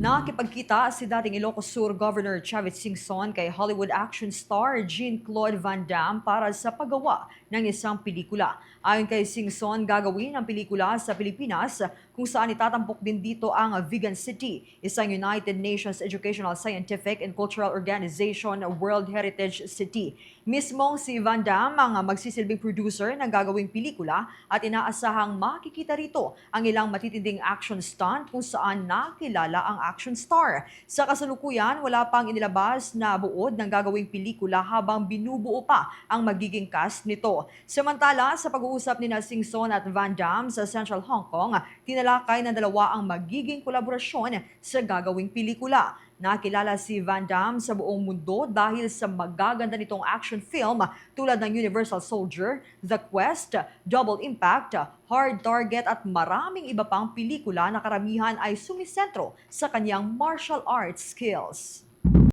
Nakipagkita si dating Ilocos Sur Governor Chavit Singson kay Hollywood action star Jean-Claude Van Damme para sa paggawa ng isang pelikula. Ayon kay Singson, gagawin ang pelikula sa Pilipinas kung saan itatampok din dito ang Vegan City, isang United Nations Educational, Scientific and Cultural Organization World Heritage City. Mismong si Van Damme ang magsisilbing producer ng gagawing pelikula at inaasahang makikita rito ang ilang matitinding action stunt kung saan nakilala ang action star. Sa kasalukuyan, wala pang inilabas na buod ng gagawing pelikula habang binubuo pa ang magiging cast nito. Samantala, sa pag-uusap ni Singson at Van Damme sa Central Hong Kong, tinalakay ng dalawa ang magiging kolaborasyon sa gagawing pelikula. Nakilala si Van Damme sa buong mundo dahil sa magaganda nitong action film tulad ng Universal Soldier, The Quest, Double Impact, Hard Target at maraming iba pang pelikula na karamihan ay sumisentro sa kanyang martial arts skills.